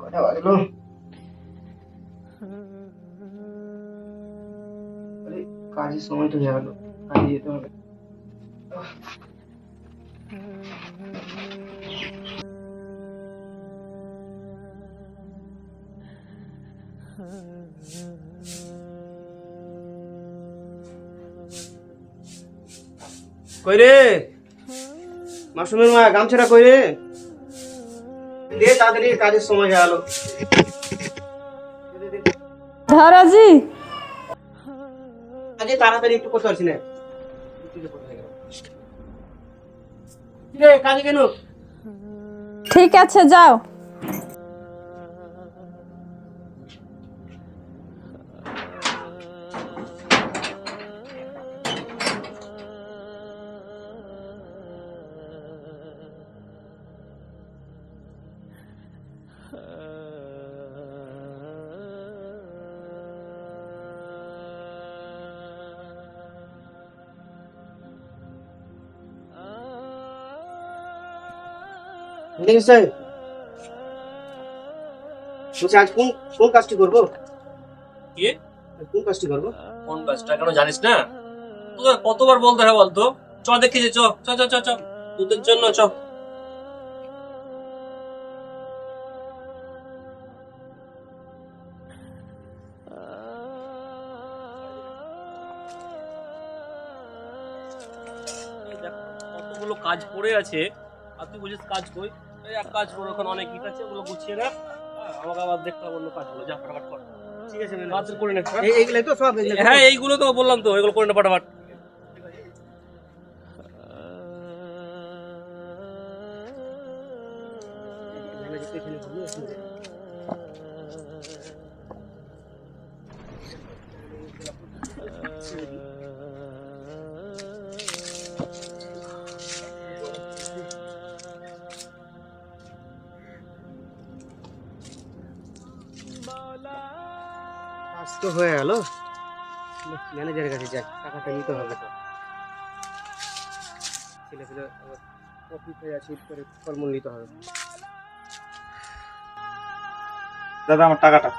কটা বাজলো কাজের সময় তো গেল কাজে যেতে হবে কই রে? মাসুমের মা গামছাটা কই রে দে তাড়াতাড়ি কাজের সময় হয়ে গেল। ধরাজি। আজ তাড়াতাড়ি একটু করতে পারছি না। কাজে কেন? ঠিক আছে যাও। ঠিক বলছি আজ কোন কোন কাজটি করব? কি? কোন কাজটি করব? কোন কাজটা? কেন জানিস না? তোকে কতবার বলতে হয় বলতো? চ দেখি যে চ চ চ চ চ। দুধের জন্য চ। কতগুলো কাজ পড়ে আছে। আর তুই বলছিস কাজ কই? এই এক কাজ করো ওখানে অনেক গীত আছে ওগুলো গুছিয়ে রাখ। হ্যাঁ, আমাকে আবার দেখতে হবে অন্য কাজগুলো যা ফটাফট কর। ঠিক আছে কাজ করে নে। হ্যাঁ? এইগুলাই তো সব হ্যাঁ এইগুলো তো বললাম তো এগুলো করে নে ফটাফট। কাজ তো হয়ে গেল। ম্যানেজারের কাছে যাই টাকাটা নিতে হবে তো। ছেলে ফেলে আবার অফিস হয়ে আছে করে ফলমূল নিতে হবে। দাদা আমার টাকাটা।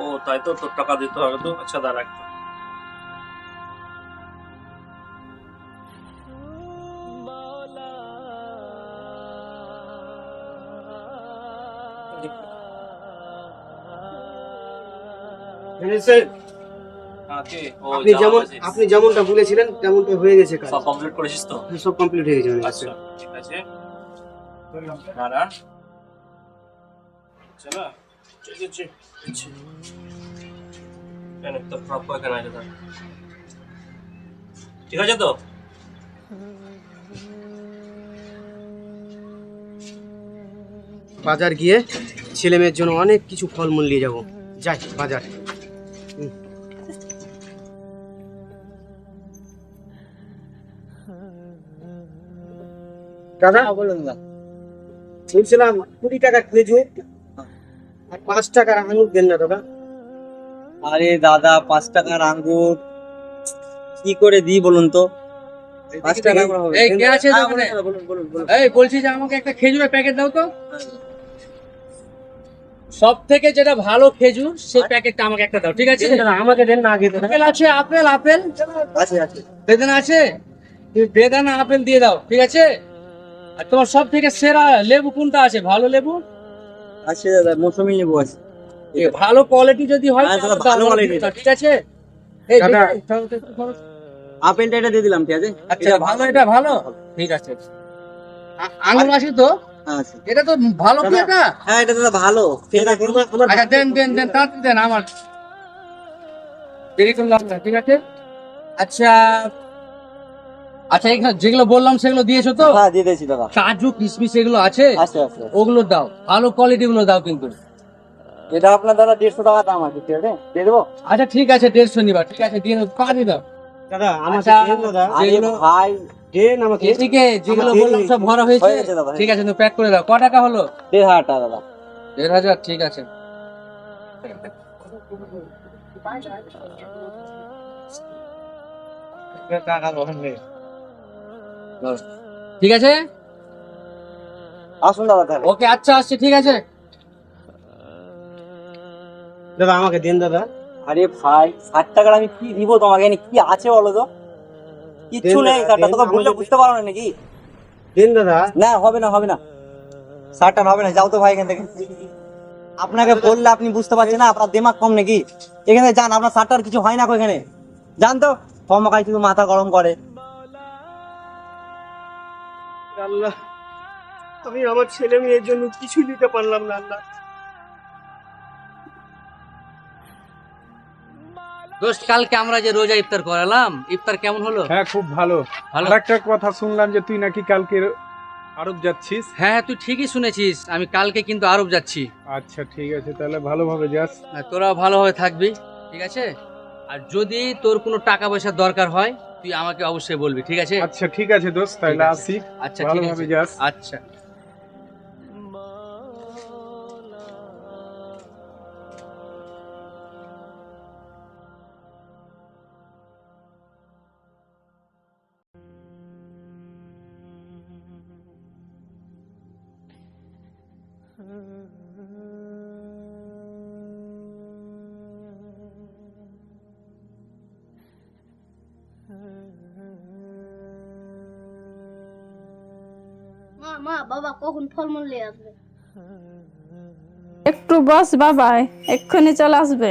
ও তাই তো তোর টাকা দিতে হবে তো। আচ্ছা দাঁড়া একটু। আপনি যেমন আপনি যেমনটা বলেছিলেন তেমনটা হয়ে গেছে কাজ। সব কমপ্লিট করেছিস তো? সব কমপ্লিট হয়ে গেছে। আচ্ছা ঠিক আছে। চলো। ঠিক আছে। কেন আছে ঠিক আছে তো? বাজার গিয়ে ছেলে মেয়ের জন্য অনেক কিছু ফলমূল নিয়ে যাব। যাই বাজার। দাদা? বলুন না বলছিলাম কুড়ি টাকা আর পাঁচ টাকার আঙুর দেন না দাদা। আরে দাদা পাঁচ টাকার আঙ্গুর। কি করে দিই বলুন তো? পাঁচ টাকা হবে। এই কে আছে হ্যাঁ, দোকানে? বলুন, বলুন, বলুন, বলুন। এই বলছি যে আমাকে একটা খেজুরের প্যাকেট দাও তো। সব থেকে যেটা ভালো খেজুর সেই প্যাকেটটা আমাকে একটা দাও ঠিক আছে? দাদা আমাকে দেন না আগে আপেল আছে আপেল আপেল। আছে আছে। বেদানা আছে? বেদানা আপেল দিয়ে দাও ঠিক আছে? আর তোমার সব থেকে সেরা লেবু কোনটা আছে? ভালো লেবু? আছে দাদা মৌসুমি লেবু আছে। ভালো কোয়ালিটি যদি হয় হ্যাঁ, ভালো quality। ঠিক আছে। তো। আপেলটা এটা দিয়ে দিলাম ঠিক আছে? আচ্ছা ভালো এটা ভালো? ঠিক আছে। আঙুর আছে তো? হ্যাঁ, এটা তো ভালো কি এটা হ্যাঁ এটা দাদা ভালো। আচ্ছা দেন দেন দেন তাড়াতাড়ি দেন আমার। দেরি করলাম ঠিক আছে? আচ্ছা আচ্ছা এখানে যেগুলো বললাম সেগুলো দিয়েছ তো? হ্যাঁ দিয়ে দিয়েছি দাদা। কাজু কিশমিশ এগুলো আছে? আছে আছে ওগুলো দাও। ভালো কোয়ালিটি গুলো দাও কিন্তু। এটা আপনার দাদা দেড়শো টাকা দাম আছে ঠিক আছে? দিয়ে দেবো? আচ্ছা ঠিক আছে দেড়শো নিবা। ঠিক আছে দিয়ে দেবো। পাঠিয়ে দাও। দাদা আমাকে আচ্ছা, দাদা। যেগুলো- ভাই দেন আমাকে। এদিকে যেগুলো বললাম সব ভরা হয়েছে? হয়ে ঠিক আছে তুমি প্যাক করে দাও। ক টাকা হলো? দেড় হাজার টাকা দাদা। দেড় হাজার ঠিক আছে। ঠিক আছে? আসুন দাদা তাহলে। ওকে আচ্ছা আসছে ঠিক আছে। দাদা আমাকে দিন দাদা। আরে ভাই ষাট টাকার আমি কি দিব তোমাকে? এখানে কি আছে বলো তো? কিচ্ছু নেই কাটা তোকে বুঝতে পারো না নাকি? দিন দাদা। না হবে না হবে না। ষাট টাকা হবে না যাও তো ভাই এখান থেকে। আপনাকে বললে আপনি বুঝতে পারছেন না আপনার দিমাগ কম নাকি? এখানে যান আপনার ষাট টাকার কিছু হয় না এখানে। যান তো। কমকাই শুধু মাথা গরম করে। আল্লাহ আমি আমার ছেলে মেয়ের জন্য কিছু দিতে পারলাম না আল্লাহ। দোস্ত কালকে আমরা যে রোজা ইফতার করালাম ইফতার কেমন হলো? হ্যাঁ খুব ভালো। ভালো। আর একটা কথা শুনলাম যে তুই নাকি কালকে আরব যাচ্ছিস? হ্যাঁ তুই ঠিকই শুনেছিস আমি কালকে কিন্তু আরব যাচ্ছি। আচ্ছা ঠিক আছে তাহলে ভালোভাবে যাস। আর তোরা ভালোভাবে থাকবি ঠিক আছে? আর যদি তোর কোনো টাকা পয়সার দরকার হয় তুই আমাকে অবশ্যই বলবি ঠিক আছে? আচ্ছা ঠিক আছে দোস্ত তাহলে ঠিক আছে। আসি। আচ্ছা ঠিক ভালোভাবে আছে। যাস। আচ্ছা। মা মা বাবা কখন ফলমূল নিয়ে আসবে? একটু বস বাবা এক্ষুনি চলে আসবে।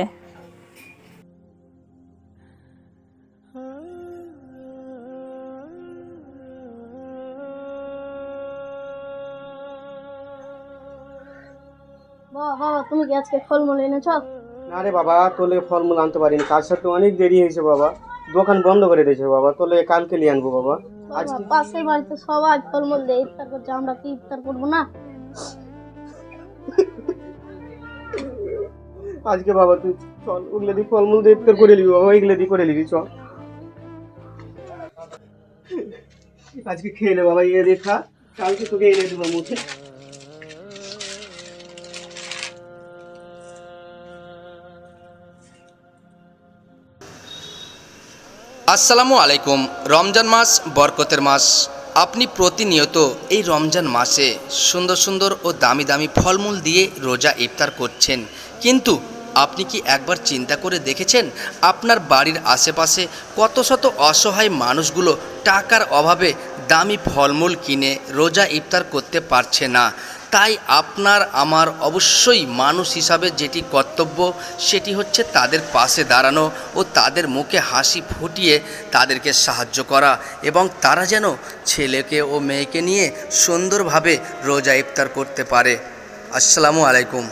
বাবা বাবা তুমি কি আজকে ফলমূল এনেছ? না রে বাবা তোলে ফলমূল আনতে পারিনি। কাজ সাথে অনেক দেরি হয়েছে বাবা। দোকান বন্ধ করে দিয়েছে বাবা। তোলে কালকে নিয়ে আনব বাবা। পাশের বাড়িতে সবাই ফলমূল দিয়ে ইফতার করছে আমরা কি ইফতার করব না? আজকে বাবা তুই চল ওগুলো দিয়ে ফলমূল দিয়ে ইফতার করে নিবি বাবা এগুলো দিয়ে করে নিবি চল। আজকে খেয়ে নে বাবা ইয়ে দেখা কালকে তোকে এনে দেবো মুখে আসসালামু আলাইকুম। রমজান মাস বরকতের মাস। আপনি প্রতিনিয়ত এই রমজান মাসে সুন্দর সুন্দর ও দামি দামি ফলমূল দিয়ে রোজা ইফতার করছেন। কিন্তু আপনি কি একবার চিন্তা করে দেখেছেন আপনার বাড়ির আশেপাশে কত শত অসহায় মানুষগুলো টাকার অভাবে দামি ফলমূল কিনে রোজা ইফতার করতে পারছে না? তাই আপনার, আমার অবশ্যই মানুষ হিসাবে যেটি কর্তব্য, সেটি হচ্ছে তাদের পাশে দাঁড়ানো ও তাদের মুখে হাসি ফুটিয়ে তাদেরকে সাহায্য করা এবং তারা যেন ছেলেকে ও মেয়েকে নিয়ে সুন্দরভাবে রোজা ইফতার করতে পারে। আসসালামু আলাইকুম।